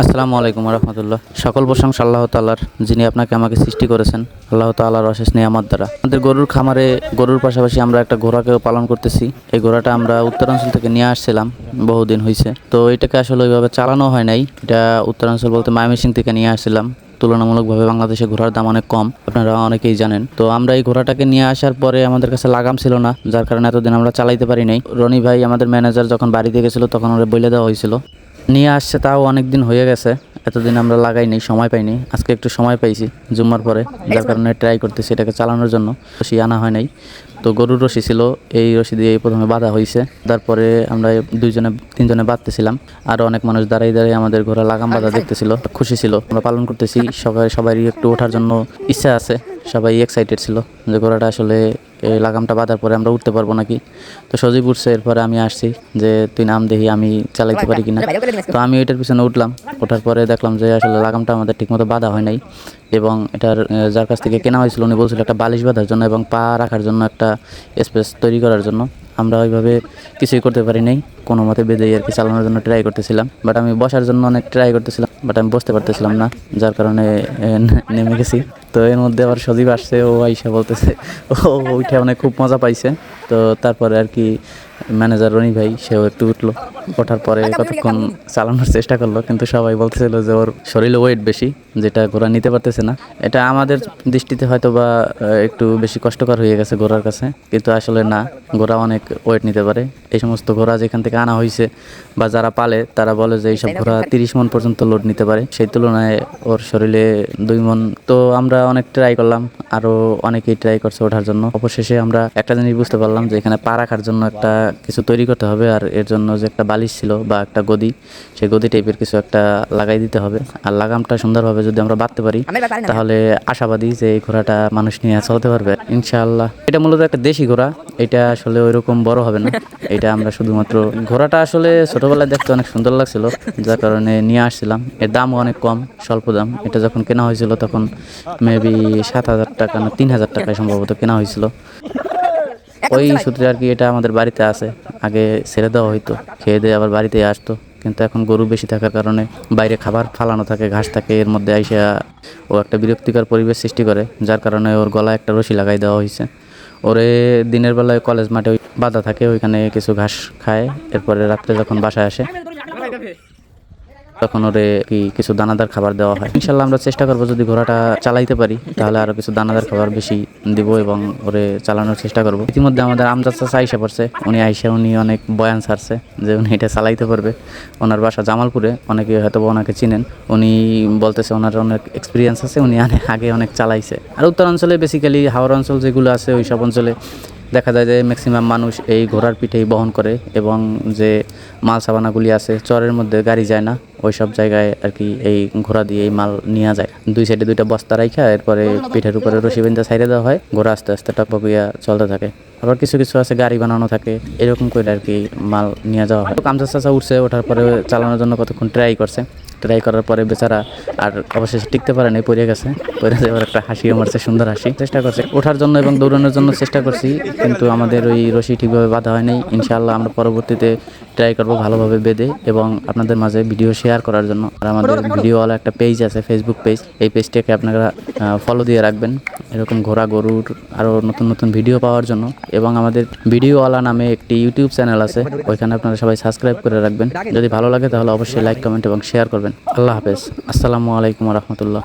আসসালামু আলাইকুম রহমতুল্লাহ। সকল প্রশংসা আল্লাহ তাল্লার যিনি আপনাকে আমাকে সৃষ্টি করেছেন, আল্লাহ তাল্লাহর অশেষ নিয়ামত দ্বারা। আমাদের গরুর খামারে, গরুর পাশাপাশি আমরা একটা ঘোড়াকেও পালন করতেছি। এই ঘোড়াটা আমরা উত্তরাঞ্চল থেকে নিয়ে আসছিলাম, বহুদিন হয়েছে তো এটাকে আসলে ওইভাবে চালানো হয় নাই। এটা উত্তরাঞ্চল বলতে ময়মনসিং থেকে নিয়ে আসছিলাম। তুলনামূলকভাবে বাংলাদেশে ঘোড়ার দাম অনেক কম, আপনারা অনেকেই জানেন। তো আমরা এই ঘোড়াটাকে নিয়ে আসার পরে আমাদের কাছে লাগাম ছিল না, যার কারণে এতদিন আমরা চালাইতে পারি নাই। রনি ভাই আমাদের ম্যানেজার যখন বাড়িতে গেছিল, তখন ওরা বলে দেওয়া হয়েছিল। নিয়ে আসছে, তাও অনেক দিন হয়ে গেছে। এতদিন আমরা লাগাইনি সময় পাইনি আজকে একটু সময় পাইছি জুম্মার পরে, যার কারণে ট্রাই করতেছি এটাকে চালানোর জন্য। রশি আনা হয় নাই। তো গরুর রশি ছিল, এই রশি দিয়ে প্রথমে বাঁধা হয়েছে তারপরে আমরা দুইজনে, তিনজনে বাঁধতেছিলাম। আর অনেক মানুষ দাঁড়াই দাঁড়িয়ে আমাদের ঘোড়া লাগাম বাঁধা দেখতেছিল, খুশি ছিল। আমরা পালন করতেছি, সবাই, সবারই একটু ওঠার জন্য ইচ্ছা আছে। সবাই এক্সাইটেড ছিল যে ঘোড়াটা আসলে এই লাগামটা বাঁধার পরে আমরা উঠতে পারব নাকি? তো সজীব উঠছে, এরপরে আমি আসছি যে, তুই নাম দেখি আমি চালাইতে পারি কিনা? তো আমি এটার পিছনে উঠলাম, ওঠার পরে দেখলাম যে, আসলে লাগামটা আমাদের ঠিকমতো বাঁধা হয় নাই এবং এটার যার কাছ থেকে কেনা হয়েছিল, উনি বলছিল একটা বালিশ বাঁধার জন্য এবং পা রাখার জন্য একটা স্পেস তৈরি করার জন্য। আমরা ওইভাবে কিছুই করতে পারি নাই। কোনো মতে বেঁধেই আর কি চালানোর জন্য ট্রাই করতেছিলাম বাট আমি বসার জন্য অনেক ট্রাই করতেছিলাম বাট আমি বসতে পারতেছিলাম না, যার কারণে নেমে গেছি। তো এর মধ্যে আবার সজীব আসছে, ও আইসা বলতেছে, ও ওইটা মানে খুব মজা পাইছে। তো তারপরে আর কি ম্যানেজার রনি ভাই, সেও একটু উঠল, ওঠার পরে কতক্ষণ চালানোর চেষ্টা করল, কিন্তু সবাই বলতেছিল যে ওর শরীরে ওয়েট বেশি, যেটা ঘোড়া নিতে পারতেছে না। এটা আমাদের দৃষ্টিতে হয়তো বা একটু বেশি কষ্টকর হয়ে গেছে ঘোড়ার কাছে, কিন্তু আসলে না ঘোড়া অনেক ওয়েট নিতে পারে। এই সমস্ত ঘোড়া যেখান থেকে আনা হয়েছে বা যারা পালে তারা বলে যে এইসব ঘোড়া তিরিশ মন পর্যন্ত লোড নিতে পারে। সেই তুলনায় ওর শরীরে দুই মন। তো আমরা অনেক ট্রাই করলাম আরও অনেকেই ট্রাই করছে ওঠার জন্য। অবশেষে আমরা একটা জিনিস বুঝতে পারলাম যে এখানে পা রাখার জন্য একটা কিছু তৈরি করতে হবে আর এর জন্য যে একটা বালিশ ছিল বা একটা গদি সেই গদি টাইপের কিছু একটা লাগাই দিতে হবে। আর লাগামটা সুন্দরভাবে যদি আমরা বাঁধতে পারি তাহলে আশাবাদী যে এই ঘোড়াটা মানুষ নিয়ে চলতে পারবে ইনশাআল্লাহ। এটা মূলত একটা দেশি ঘোড়া এটা আসলে ওইরকম বড় হবে না। এটা আমরা শুধুমাত্র ঘোড়াটা আসলে ছোটবেলায় দেখতে অনেক সুন্দর লাগছিল, যার কারণে নিয়ে আসছিলাম। এর দামও অনেক কম, স্বল্প দাম। এটা যখন কেনা হয়েছিল তখন মেবি সাত হাজার টাকা না তিন হাজার টাকায় সম্ভবত কেনা হয়েছিল। ওই সূত্রে আর কি এটা আমাদের বাড়িতে আছে। আগে ছেড়ে দেওয়া হইতো, খেয়ে দিয়ে আবার বাড়িতে আসতো। কিন্তু এখন গরু বেশি থাকার কারণে বাইরে খাবার ফালানো থাকে, ঘাস থাকে, এর মধ্যে আইসা ও একটা বিরক্তিকর পরিবেশ সৃষ্টি করে, যার কারণে ওর গলায় একটা রশি লাগাই দেওয়া হয়েছে ওরে দিনের বেলায় কলেজ মাঠে বাধা থাকে, ওইখানে কিছু ঘাস খায়, এরপরে রাত্রে যখন বাসায় আসে তখন ওরে কি কিছু দানাদার খাবার দেওয়া হয়। ইনশাল্লাহ আমরা চেষ্টা করব যদি ঘোড়াটা চালাইতে পারি, তাহলে আরও কিছু দানাদার খাবার বেশি দিব এবং ওরে চালানোর চেষ্টা করব। ইতিমধ্যে আমাদের আমজাদ চাচা আইসা পড়ছে। উনি আইসা উনি অনেক বয়ান ছাড়ছে যে উনি এটা চালাইতে পারবে। ওনার বাসা জামালপুরে, অনেকে হয়তো ওনাকে চিনেন। উনি বলতেছে ওনার অনেক এক্সপিরিয়েন্স আছে, উনি আগে অনেক চালাইছে। আর উত্তরাঞ্চলে বেসিক্যালি হাওড় অঞ্চল যেগুলো আছে ওই সব অঞ্চলে দেখা যায় যে ম্যাক্সিমাম মানুষ এই ঘোড়ার পিঠেই বহন করে এবং যে মাল সাবানাগুলি আছে, চরের মধ্যে গাড়ি যায় না ওই সব জায়গায় আর কি এই ঘোড়া দিয়ে এই মাল নিয়ে যায়। দুই সাইডে দুইটা বস্তা রাইখা, এরপরে পিঠের উপরে রশি সাইডে দেওয়া হয়, ঘোড়া আস্তে আস্তে টকবকিয়া চলতে থাকে। আবার কিছু কিছু আছে, গাড়ি বানানো থাকে, এরকম করে আর কি মাল নিয়ে যাওয়া হয়। কামচা চাচা উঠছে, ওঠার পরে চালানোর জন্য কতক্ষণ ট্রাই করছে। ট্রাই করার পরে বেচারা আর অবশেষে টিকতে পারে নাই পড়ে গেছে। পড়ে যাওয়ার একটা হাসিও মারছে সুন্দর হাসি। চেষ্টা করছে। ওঠার জন্য এবং দৌড়ানোর জন্য চেষ্টা করছি কিন্তু আমাদের ওই রশি ঠিকভাবে বাঁধা হয়নি নাই। ইনশাআল্লাহ আমরা পরবর্তীতে ট্রাই করব ভালোভাবে বেঁধে এবং আপনাদের মাঝে ভিডিও শেয়ার করার জন্য। আর আমাদের ভিডিওওয়ালা একটা পেজ আছে ফেসবুক পেজ এই পেজটাকে আপনারা ফলো দিয়ে রাখবেন। এরকম ঘোড়া গরুর আরও নতুন নতুন ভিডিও পাওয়ার জন্য। এবং আমাদের ভিডিওওয়ালা নামে একটি ইউটিউব চ্যানেল আছে, ওইখানে আপনারা সবাই সাবস্ক্রাইব করে রাখবেন। যদি ভালো লাগে তাহলে অবশ্যই লাইক কমেন্ট এবং শেয়ার করবেন। আল্লাহ হাফেজ। আসসালামু আলাইকুম রহমতুল্লাহ।